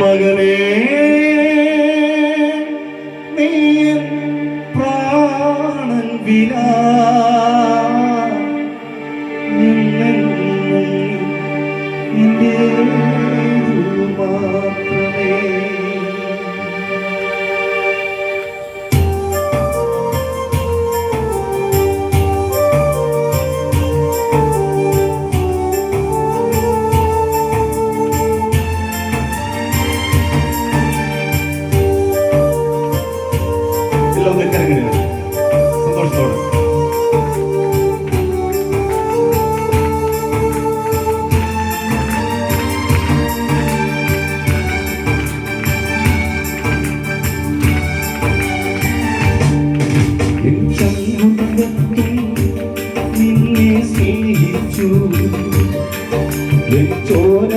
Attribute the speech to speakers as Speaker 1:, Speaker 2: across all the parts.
Speaker 1: മകനേ നീ പ്രാണൻ വിലാ. എൻ ചോര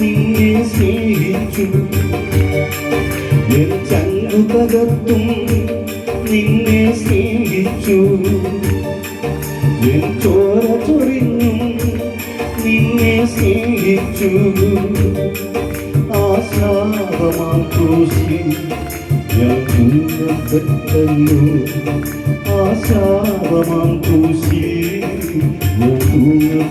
Speaker 1: നിന്നെ സ്നേഹിച്ചു ചങ്ങു തകർത്തും നിന്നെ സ്നേഹിച്ചു ചോര ചൊരിഞ്ഞും നിന്നെ സ്നേഹിച്ചു ആശാപമാം ക്രൂശി ഞാൻ തൂങ്ങപ്പെട്ടല്ലോ ആശാപമാം ക്രൂശി ഞാൻ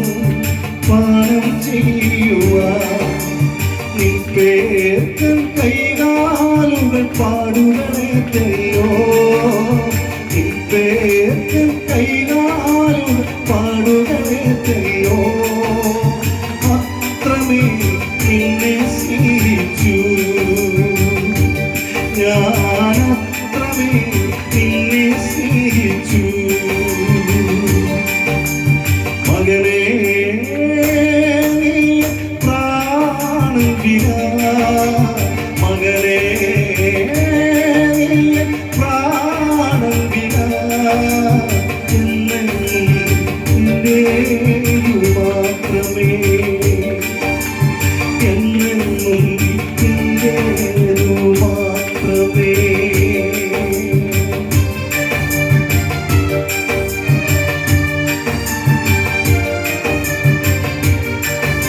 Speaker 1: പ്രാണൻ വിലാ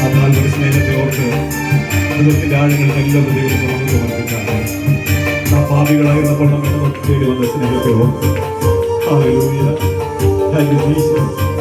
Speaker 1: അന്നാളുടെ സ്നേഹത്തെ ഓർത്ത് ദൈവത്തിന്റെ ആഴങ്ങളിൽ എല്ലാ പ്രതികളും നമുക്ക് വർദ്ധിക്കാണ് ആ പാപികളായിരുന്നപ്പോൾ നമ്മെ നമുക്ക് തേടി വന്ന സ്നേഹത്തെ ഓർത്ത് Hallelujah. Thank you, Jesus.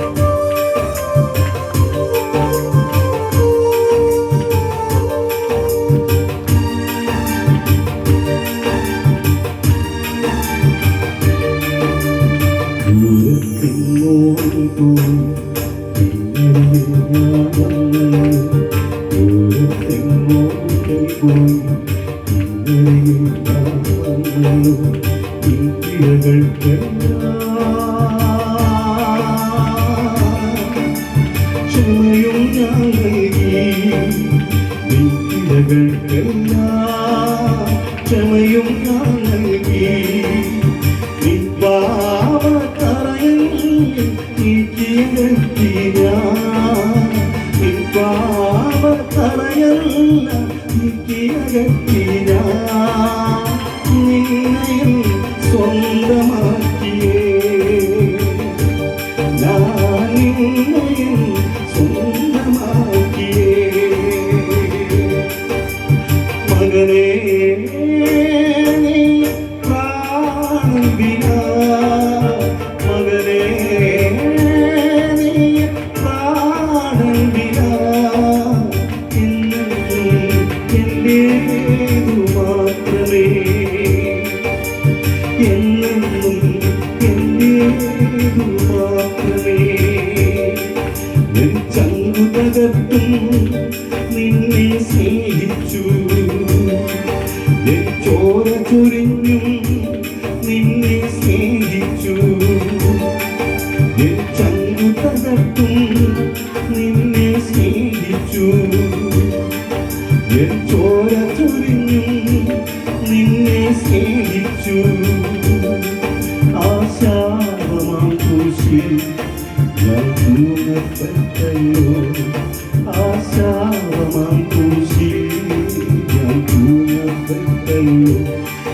Speaker 1: ക്ഷമയും ഞാൻ നൽകി നിൻ പാവ കറയിൽ നീക്കിയ നിന്നകത്തി ലോകത്തും നിന്നെ സ്നേഹിച്ചു. ചോര ചൊരിഞ്ഞും നിന്നെ സ്നേഹിച്ചു. ചങ്കു തകർത്തും നിന്നെ സ്നേഹിച്ചു. ചോര ചൊരിഞ്ഞും നിന്നെ സ്നേഹിച്ചു. ആശാവമാം കുശി ഞാൻ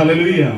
Speaker 2: Aleluya.